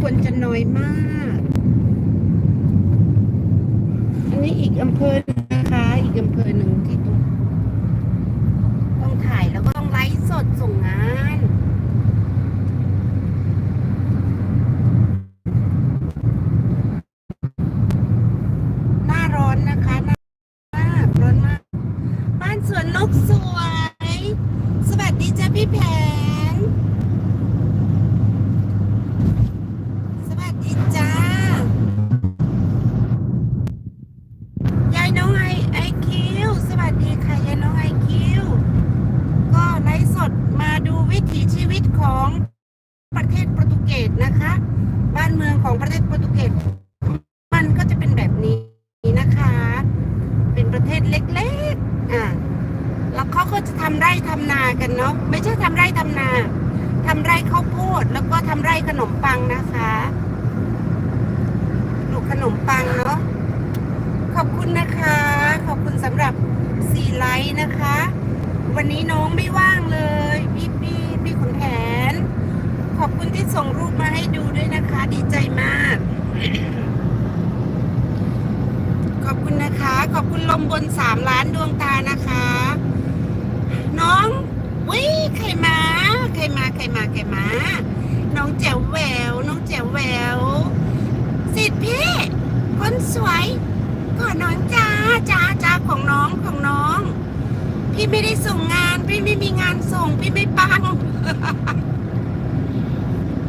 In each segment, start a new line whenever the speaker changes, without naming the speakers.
คนจะน้อยมาก อันนี้อีกอำเภอหนึ่งนะคะ อีกอำเภอหนึ่งที่ต้องถ่ายแล้วก็ต้องไลฟ์สดส่งงานาร้อนนะคะหน้ามากร้อนมาก บ้านสวนนกสวย สวัสดีจ้าพี่แผน สวัสดีจ้ายายน้องไอไอคิว สวัสดีค่ะยายน้องไอคิว ก็ไลฟ์สดมาดูวิถีชีวิตของประเทศโปรตุเกสนะคะ บ้านเมืองของประเทศโปรตุเกส มันก็จะเป็นแบบนี้นะคะ เป็นประเทศเล็กๆ อะ แล้วเขาก็จะทำไร่ทำนากันเนาะไม่ใช่ทำไร่ทำนาทำไร่ข้าวโพดแล้วก็ทำไร่ขนมปังนะคะปลูกขนมปังเนาะขอบคุณนะคะ ขอบคุณสำหรับสี่ไลค์นะคะ วันนี้น้องไม่ว่างเลยพี่พี่พี่ขุนแผน ขอบคุณที่ส่งรูปมาให้ดูด้วยนะคะ ดีใจมาก ขอบคุณนะคะ ขอบคุณลมบนสามล้านดวงตานะคะ น้องวิใครมา ใครมาใครมาใครมา น้องแจ๋วแหวว น้องแจ๋วแหววสิทธิ์พี่ คนสวยก่อนน้องจ้าจ้าจ้าของน้องของน้อง พี่ไม่ได้ส่งงาน พี่ไม่มีงานส่ง พี่ไม่ปัง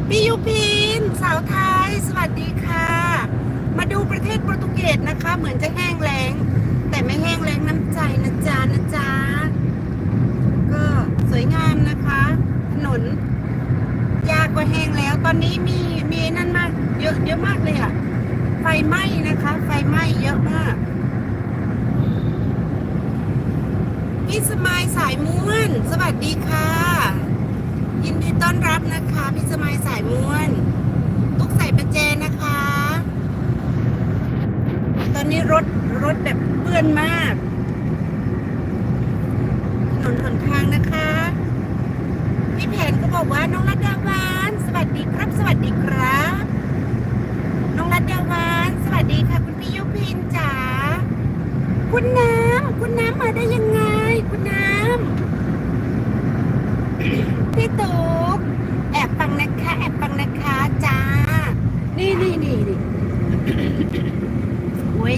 พี่ยูพินสาวไทย สวัสดีค่ะ มาดูประเทศโปรตุเกสนะคะ เหมือนจะแห้งแล้ง แต่ไม่แห้งแล้งน้ำใจนะจ๊ะนะจ๊ะ ก็สวยงามนะคะ ถนนยากกว่าแห้งแล้ว ต อนนี้มีมีนั่นมาก เยอะเยอะมากเลยอะไฟไหม้นะคะ ไฟไหม้เยอะมากพี่สมายสายม้วน สวัสดีค่ะ ยินดีต้อนรับนะคะพี่สมายสายม้วน ตุ๊กใส่ประแจนะคะ ตอนนี้รถรถแบบเปื้อนมากถนนหนทางนะคะ พี่แผนก็บอกว่าน้องรัดดาวา วัสดีครับ สวัสดีครับ น้องรัดดาวานสวัสดีค่ะ คุณพี่ยุพินจ๋า คุณน้ำ คุณน้ำมาได้ยังไง คุณน้ำ พี่ตุ๊กแอบฟังนะคะ แอบฟังนะคะจ้า นี่นี่นี่นี่โอ้ย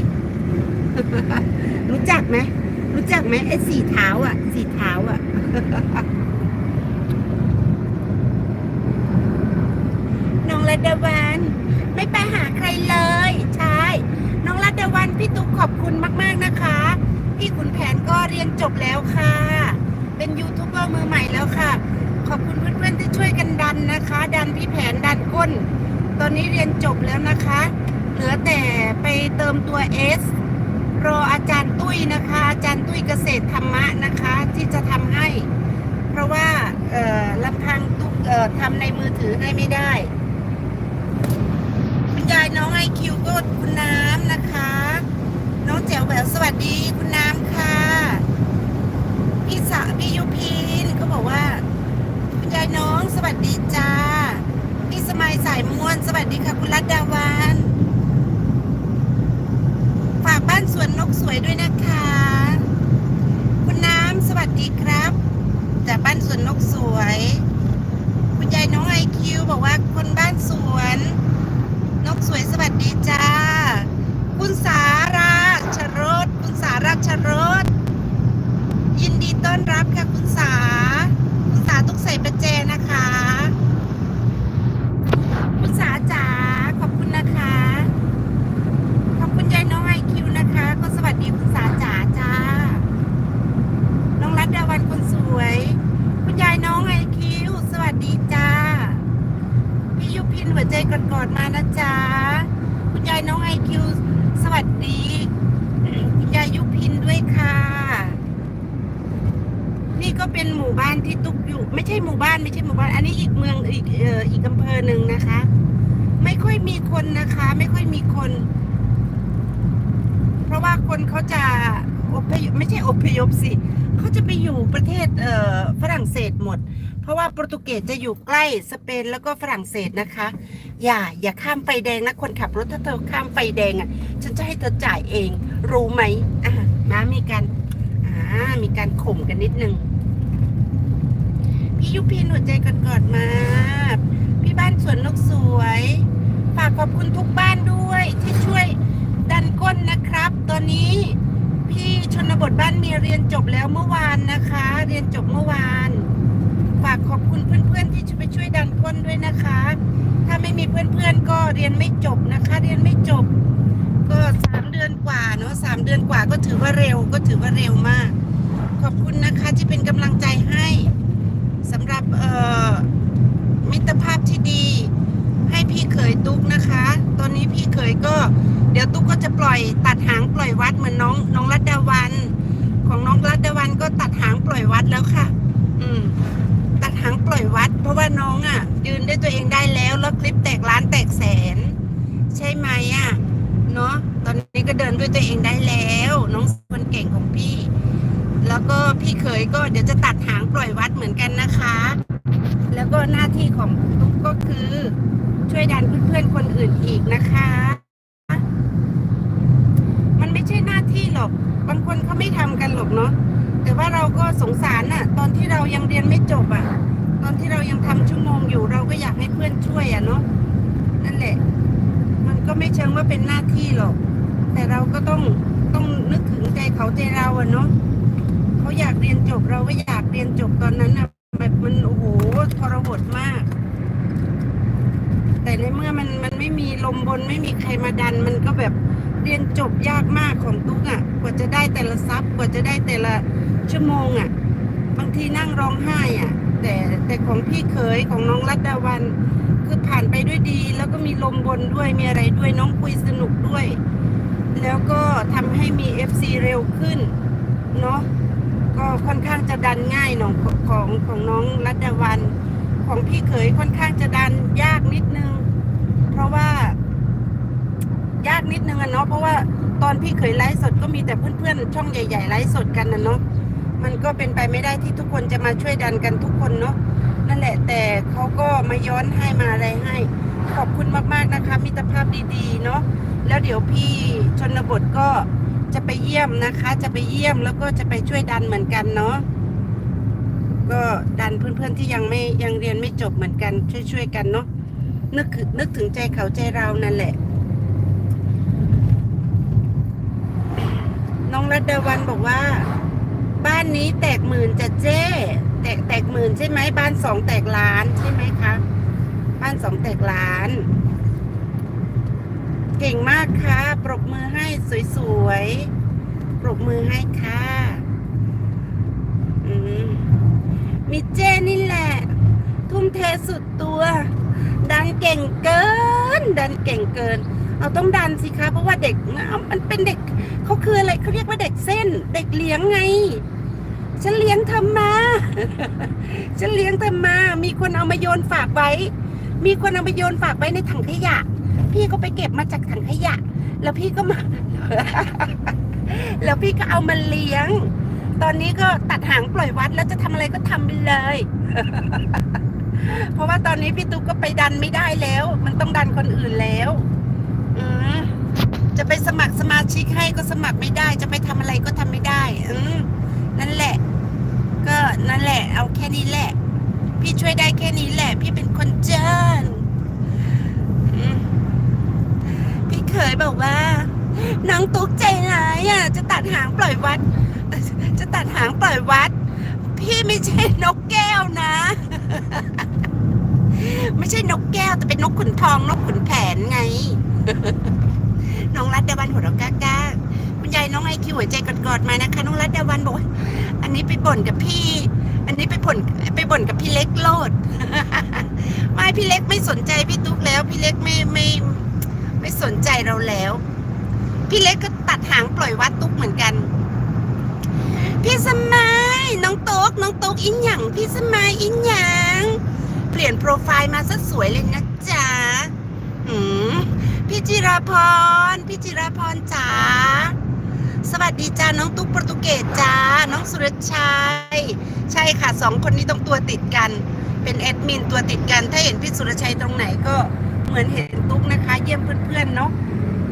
รู้จักไหม รู้จักไหมไอ้สีเท้าอะ สีเท้าอะ น้องรัตวัน ไม่ไปหาใครเลย ใช่น้องรัตวันพี่ตุ๊กขอบคุณมากๆนะคะ พี่ขุนแผนก็เรียนจบแล้วค่ะ เป็นยูทูบเบอร์มือใหม่แล้วค่ะ ขอบคุณเพื่อนๆที่ช่วยกันดันนะคะ ดันพี่แผนดันก้น ตอนนี้เรียนจบแล้วนะคะ เหลือแต่ไปเติมตัว S รออาจารย์ตุ้ยนะคะ อาจารย์ตุ้ยเกษตรธรรมะนะคะที่จะทำให้ เพราะว่าลำพังตุ๊กทำในมือถือให้ไม่ได้ คุณยายน้องไอคิวก็คุณน้ำนะคะ น้องแจ๋วแหววสวัสดีคุณน้ำค่ะ พี่สะพี่ยุพินเขาบอกว่า คุณยายน้องสวัสดีจ้า พี่สมัยสายม่วน สวัสดีค่ะ คุณรัตดาวานฝากบ้านสวนนกสวยด้วยนะคะ คุณน้ำสวัสดีครับจากบ้านสวนนกสวย คุณยายน้องไอคิวบอกว่าคนบ้านสวน นกสวยสวัสดีจ้า คุณสาราชรสคุณสาราชรสยินดีต้ อนรับค่ะคุณสา คุณสาตุกใส่ประแจนะคะ คุณสาจ๋าขอบคุณนะคะ ขอบคุณยายน้องไอคิวนะคะ ก็สวัสดีคุณสาจ๋าจ้า น้องรัตดาวันคนสวย คุณยายน้องไอคิว สวัสดีจ้า พี่ยุพินหัวใจกอดๆมานะจ๊ะ คุณยายน้องไอคิว สวัสดี คุณยายยุพินด้วยค่ะ นี่ก็เป็นห มู่บ้านที่ตุ๊กอยู่ ไม่ใช่หมู่บ้านไม่ใช่หมู่บ้าน อันนี้อีกเมืองอีกเอ่ออีกอำเภอหนึ่งนะคะ ไม่ค่อยมีคนนะคะ ไม่ค่อยมีคน เพราะว่าคนเขาจะอพยพไม่ใช่อพยพสิเขาจะไปอยู่ประเทศเอ่อฝรั่งเศสหมด เพราะว่าโปรตุเกสจะอยู่ใกล้สเปนแล้วก็ฝรั่งเศสนะคะ อย่าอย่าข้ามไฟแดงนะคนขับรถถ้าเธอข้ามไฟแดงอะฉันจะให้เธอจ่ายเอง รู้ไหมอ่านะมีการอ่ามีการข่มกันนิดนึง พี่ยุพินหัวใจกอดมา พี่บ้านสวนนกสวย ฝากขอบคุณทุกบ้านด้วยที่ช่วยดันก้นนะครับ ตอนนี้พี่ชนบทบ้านมีเรียนจบแล้วเมื่อวานนะคะ เรียนจบเมื่อวาน ฝากขอบคุณเพื่อนๆที่จะไปช่วยดันก้นด้วยนะคะ ถ้าไม่มีเพื่อนๆก็เรียนไม่จบนะคะ เรียนไม่จบ ก็สามเดือนกว่าเนาะสามเดือนกว่าก็ถือว่าเร็วก็ถือว่าเร็วมาก ขอบคุณนะคะที่เป็นกำลังใจให้สำหรับเอ่อมิตรภาพที่ดี ให้พี่เขย ตุ๊กนะคะ ตอนนี้พี่เขยก็ เดี๋ยวตุ๊กก็จะปล่อยตัดหางปล่อยวัดเหมือนน้องน้องรัตดาวัน ของน้องรัตดาวันก็ตัดหางปล่อยวัดแล้วค่ะ อืม ตัดหางปล่อยวัด เพราะว่าน้องอะ ยืนได้ตัวเองได้แล้วแล้วคลิปแตกล้านแตกแสน ใช่ไหมอะเนาะตอนนี้ก็เดินด้วยตัวเองได้แล้ว น้องคนเก่งของพี่ แล้วก็พี่เขยก็เดี๋ยวจะตัดหางปล่อยวัดเหมือนกันนะคะ แล้วก็หน้าที่ของตุ๊กก็คือ ช่วยดันเพื่อนๆคนอื่นอีกนะคะ มันไม่ใช่หน้าที่หรอก บางคนเขาไม่ทำกันหรอกเนาะ แต่ว่าเราก็สงสารน่ะตอนที่เรายังเรียนไม่จบอะตอนที่เรายังทำชั่วโมงอยู่เราก็อยากให้เพื่อนช่วยอะเนาะ นั่นแหละ มันก็ไม่เชิงว่าเป็นหน้าที่หรอก แต่เราก็ต้องต้องนึกถึงใจเขาใจเราอะเนาะเขาอยากเรียนจบเราก็อยากเรียนจบตอนนั้นอะแบบมันโอ้โหทรหดมาก แต่ในเมื่อมันมันไม่มีลมบนไม่มีใครมาดัน มันก็แบบเรียนจบยากมากของตุ๊กอะกว่าจะได้แต่ละซับกว่าจะได้แต่ละชั่วโมงอะบางทีนั่งร้องไห้อะแต่แต่ของพี่เขยของน้องรัตดาวัน คือผ่านไปด้วยดี แล้วก็มีลมบนด้วยมีอะไรด้วยน้องคุยสนุกด้วย แล้วก็ทำให้มี FC เร็วขึ้นเนาะก็ค่อนข้างจะดันง่ายหนองของของน้องรัตดาวัน ของพี่เขยค่อนข้างจะดันยากนิดนึง เพราะว่า ยากนิดนึงอะเนาะเพราะว่าตอนพี่เขยไลฟ์สดก็มีแต่เพื่อนๆช่องใหญ่ๆไลฟ์สดกันนะเนาะมันก็เป็นไปไม่ได้ที่ทุกคนจะมาช่วยดันกันทุกคนเนาะนั่นแหละแต่เขาก็มาย้อนให้มาอะไรให้ ขอบคุณมากๆนะคะ มิตรภาพดีๆ เนาะแล้วเดี๋ยวพี่ชนบทก็จะไปเยี่ยมนะคะ จะไปเยี่ยมแล้วก็จะไปช่วยดันเหมือนกันเนาะ ก็ดันเพื่อนๆที่ยังไม่ยังเรียนไม่จบเหมือนกันช่วยๆกันเนาะนึกนึกถึงใจเขาใจเรานั่นแหละ น้องรัตดาวันบอกว่า บ้านนี้แตกหมื่นจะเจ้แตกแตกหมื่นใช่ไหมบ้านสองแตกล้านใช่ไหมคะ บ้านสองแตกล้าน เก่งมากค่ะปรบมือให้สวยๆปรบมือให้ค่ะ อืม มีเจนี่แหละ ทุ่มเทสุดตัว ดันเก่งเกิน ดันเก่งเกินเราต้องดันสิคะ เพราะว่าเด็กเอามันเป็นเด็กเขาคืออะไรเขาเรียกว่าเด็กเส้น เด็กเลี้ยงไงฉันเลี้ยงเธอมา ฉันเลี้ยงเธอมา มีคนเอามาโยนฝากไว้ มีคนเอามาโยนฝากไว้ในถังขยะ พี่ก็ไปเก็บมาจากถังขยะ แล้วพี่ก็มา แล้วพี่ก็เอามาเลี้ยง ตอนนี้ก็ตัดหางปล่อยวัดแล้วจะทำอะไรก็ทำไปเลย เพราะว่าตอนนี้พี่ตุ๊กก็ไปดันไม่ได้แล้ว มันต้องดันคนอื่นแล้วอืจะไปสมัครสมาชิกให้ก็สมัครไม่ได้ จะไปทำอะไรก็ทำไม่ได้ อืนั่นแหละ ก็นั่นแหละ เอาแค่นี้แหละ พี่ช่วยได้แค่นี้แหละ พี่เป็นคนเจนอืมพี่เคยบอกว่าน้องตุ๊กใจร้ายอะจะตัดหางปล่อยวัด ตัดหางปล่อยวัด พี่ไม่ใช่นกแก้วนะ ไม่ใช่นกแก้วแต่เป็นนกขุนทองนกขุนแผนไง น้องรัตดาวันหัวเราะก้ากาคุณยายน้องไอคิวหัวใจกอดๆมานะคะ น้องรัตดาวันบอกว่าอันนี้ไปบ่นกับพี่ อันนี้ไปบ่นไปบ่นกับพี่เล็กโลดไม่พี่เล็กไม่สนใจพี่ตุ๊กแล้ว พี่เล็กไม่ไม่ไม่สนใจเราแล้ว พี่เล็กก็ตัดหางปล่อยวัดตุ๊กเหมือนกัน พี่สมัยน้องตุ๊กน้องตุ๊กอินหยังพี่สมัยอินหยังเปลี่ยนโปรไฟล์มาซะสวยเลยนะจ๊ะหืมพี่จิราพรพี่จิราพรจ๋าสวัสดีจ้าน้องตุ๊กโปรตุเกสจ้าน้องสุรชัยใช่ค่ะสองคนนี้ต้องตัวติดกัน เป็นแอดมินตัวติดกัน ถ้าเห็นพี่สุรชัยตรงไหนก็เหมือนเห็นตุ๊กนะคะ เยี่ยมเพื่อนๆเนาะ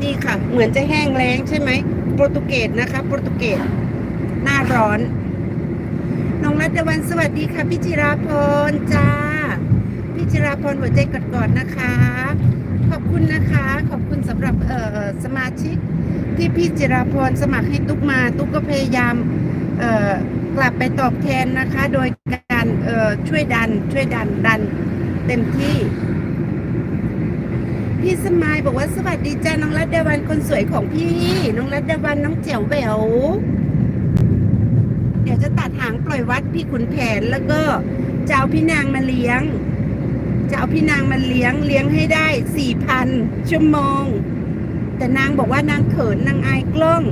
นี่ค่ะ เหมือนจะแห้งแล้งใช่ไหมโปรตุเกสนะคะโปรตุเกส หน้าร้อน น้องรัตวันสวัสดีค่ะพี่จิราพรจ้า พี่จิราพรหัวใจกอดๆนะคะ ขอบคุณนะคะ ขอบคุณสำหรับเอ่อสมาชิก ที่พี่จิราพรสมัครให้ตุ๊กมา ตุ๊กก็พยายามเอ่อกลับไปตอบแทนนะคะ โดยการเอ่อช่วยดัน ช่วยดันดันเต็มที่พี่สมายบอกว่าสวัสดีจ้าน้องรัตดาวันคนสวยของพี่ น้องรัตดาวันน้องแจ๋วแหวว เดี๋ยวจะตัดหางป ล่อยวัดพี่ขุนแผนแล้วก็จะเอาพี่นางมาเลี้ยง จะเอาพี่นางมาเลี้ยงเลี้ยงให้ได้สี่พันชั่วโมง แต่นางบอกว่านางเขินนางอายกล้อง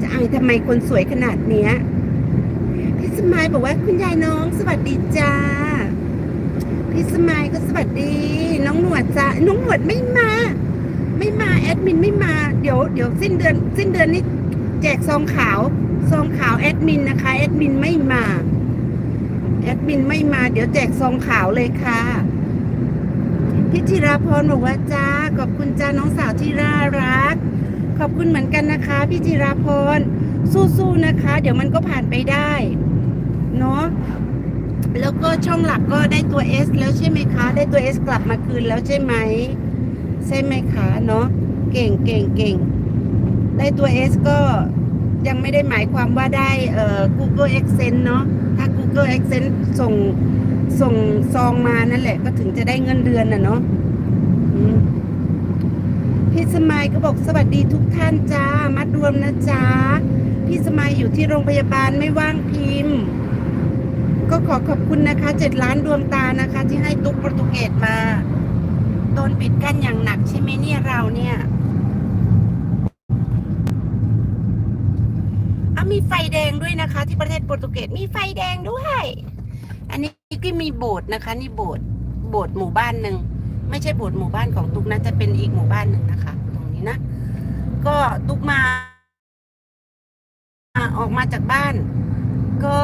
จะอายทำไมคนสวยขนาดเนี้ยพี่สมายบอกว่าคุณยายน้องสวัสดีจ้าพี่สมายก็สวัสดี น้องหนวดจ้าน้องหนวดไม่มา ไม่มาแอดมินไม่มาเดี๋ยวเดี๋ยวสิ้นเดือน สิ้นเดือนนี้แจกซองขาว ซองขาวแอดมินนะคะแอดมินไม่มาแอดมินไม่มา เดี๋ยวแจกซองขาวเลยค่ะพิจิราพรบอกว่าจ้าขอบคุณจ้าน้องสาวที่น่ารัก ขอบคุณเหมือนกันนะคะพิจิราพรสู้ๆนะคะ เดี๋ยวมันก็ผ่านไปได้เนาะแล้วก็ช่องหลักก็ได้ตัว S แล้วใช่ไหมคะ ได้ตัว S กลับมาคืนแล้วใช่ไหมใช่ไหมคะเนาะเก่งเก่งเก่งได้ตัว S ก็ ยังไม่ได้หมายความว่าได้เอ่อ Google Accent เนาะถ้า Google Accent ส่งส่งซองมานั่นแหละ ก็ถึงจะได้เงินเดือนน่ะเนาะพี่สมัยก็บอกสวัสดีทุกท่านจ้า มัดรวมนะจ้า พี่สมัยอยู่ที่โรงพยาบาลไม่ว่างพิมพ์ ก็ขอขอบคุณนะคะเจ็ดล้านดวงตานะคะ ที่ให้ตุ๊กโปรตุเกสมา โดนปิดกั้นอย่างหนักใช่ไหมเนี่ยเราเนี่ย อะ มีไฟแดงด้วยนะคะ ที่ประเทศโปรตุเกสมีไฟแดงด้วย อันนี้ก็มีโบสถ์นะคะ นี่โบสถ์โบสถ์หมู่บ้านหนึ่งไม่ใช่โบสถ์หมู่บ้านของตุกนะจะเป็นอีกหมู่บ้านหนึ่งนะคะ ตรงนี้นะ ก็ตุกมาออกมาจากบ้าน ก็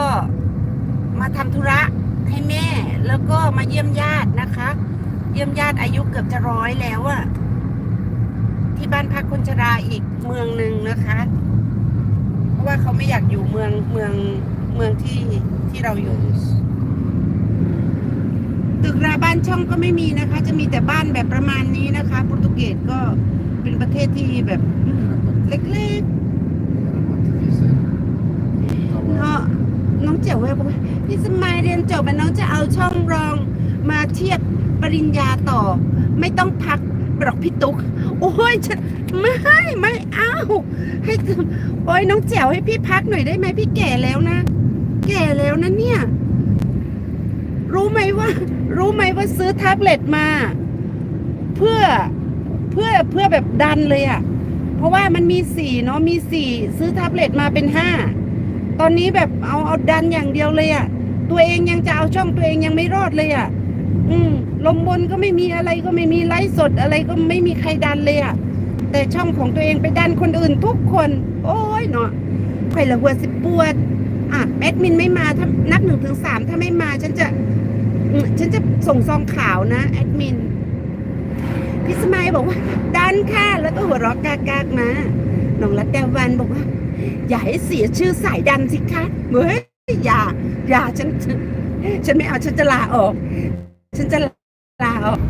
มาทำธุระให้แม่ แล้วก็มาเยี่ยมญาตินะคะ เยี่ยมญาติอายุเกือบจะร้อยแล้วอะที่บ้านพักคนชราอีกเมืองหนึ่งนะคะ ว่าเขาไม่อยากอยู่เมืองเมืองเมืองที่ที่เราอยู่ ตึกราบ้านช่องก็ไม่มีนะคะ จะมีแต่บ้านแบบประมาณนี้นะคะโปรตุเกสก็เป็นประเทศที่แบบเล็กๆเนาะน้องเจ๋วเว้ยพี่สมัยเรียนจบแล้วน้องจะเอาช่องรองมาเทียบปริญญาต่อ ไม่ต้องพักหรอกพี่ตุ๊กโอ้ยฉัน ไม่ไม่เอาให้โอ้ยน้องแจ๋วให้พี่พักหน่อยได้ไหมพี่แก่แล้วนะ แก่แล้วนะเนี่ย รู้ไหมว่า รู้ไหมว่าซื้อแท็บเล็ตมา เพื่อเพื่อเพื่อแบบดันเลยอะ่ะ เพราะว่ามันมีสี่เนาะมีสี่ซื้อแท็บเล็ตมาเป็นห้าตอนนี้แบบเอาเอาดันอย่างเดียวเลยอะ่ะ ตัวเองยังจะเอาช่องตัวเองยังไม่รอดเลยอะ่ะ อืมลมบนก็ไม่มีอะไรก็ไม่มีไลฟ์สดอะไรก็ไม่มีใครดันเลยอะ่ะ แต่ช่องของตัวเองไปดันคนอื่นทุกคน โอ้ยเนาะไข่ละหัวสิปวดอะแอดมินไม่มาถ้านับหนึ่งถึงสามถ้าไม่มา ฉันจะฉันจะส่งซองขาวนะแอดมินพี่สมัยบอกว่า ดันค่ะ แล้วก็หัวเราะกากากๆมาน้องรัตแดวันบอกว่า อย่าให้เสียชื่อสายดันสิคะเฮ้ยอย่า อย่าฉัน ฉันไม่เอาฉันจะลาออก ฉันจะลาออก